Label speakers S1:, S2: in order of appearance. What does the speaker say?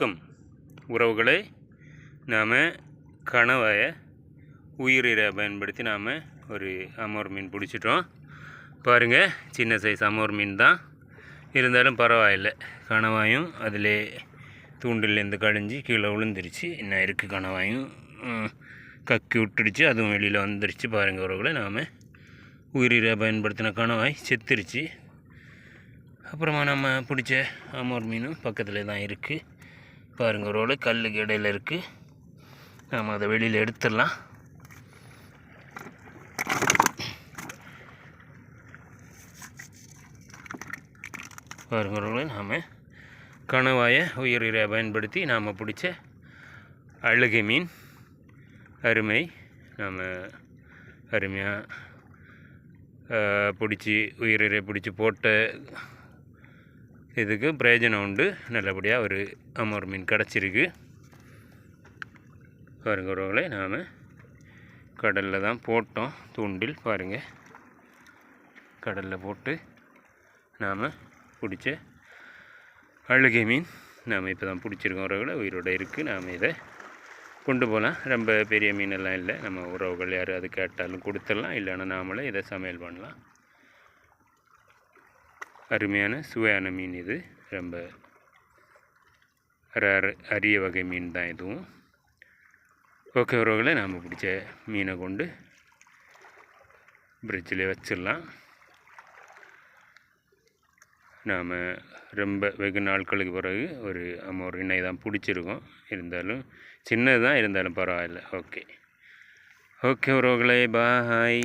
S1: வணக்கம். உறவுகளை நாம் கணவாயை உயிரிரை பயன்படுத்தி நாம் ஒரு அமோர் மீன் பிடிச்சிட்டோம். பாருங்கள் சின்ன சைஸ் அமோர் மீன் தான். இருந்தாலும் பரவாயில்லை. கணவாயும் அதிலே தூண்டிலேருந்து கழிஞ்சு கீழே விழுந்துருச்சு என்ன இருக்குது கணவாயும்? கக்கி விட்டுடுச்சு அதுவும் வெளியில் வந்துருச்சு. பாருங்கள் உறவுகளை நாம் உயிரிரை பயன்படுத்தின கணவாய் செத்துருச்சு. அப்புறமா நம்ம பிடிச்ச அமோர் மீனும் பக்கத்தில் தான் இருக்குது பாருங்கள் ஒரு கல்லுக்கு இடையில் இருக்குது நாம் அதை வெளியில் எடுத்துடலாம். பாருங்கள் ஒரு நாம் கணவாயை உயிரிரை பயன்படுத்தி நாம் பிடிச்ச அழுகை மீன் அருமை. நாம் அருமையாக பிடிச்சி உயிரிரை பிடிச்சி போட்ட இதுக்கு பிரயோஜனம் உண்டு. நல்லபடியாக ஒரு அமோர் மீன் கிடச்சிருக்கு. பாருங்க உறவுகளை நாம் கடலில் தான் போட்டோம். தூண்டில் பாருங்கள் கடலில் போட்டு நாம் பிடிச்ச அழுகை மீன் நாம் இப்போ தான் பிடிச்சிருக்கோம் உறவுகளை. உயிரோடு இருக்குது நாம் இதை கொண்டு போகலாம் ரொம்ப பெரிய மீனெல்லாம் இல்லை. நம்ம உறவுகள் யார் அது கேட்டாலும் கொடுத்துடலாம். இல்லைன்னா நாமளே இதை சமையல் பண்ணலாம். அருமையான சுவையான மீன் இது. ரொம்ப அரிய வகை மீன் தான் இதுவும். ஓகே உறவுகளை நாம் பிடிச்ச மீனை கொண்டு பிரிட்ஜில் வச்சிடலாம். நாம் ரொம்ப வெகு நாட்களுக்கு பிறகு ஒரு நம்ம ஒரு இணை தான் பிடிச்சிருக்கோம். இருந்தாலும் சின்னது தான் இருந்தாலும் பரவாயில்ல. ஓகே. ஓகே உறவுகளே பாய்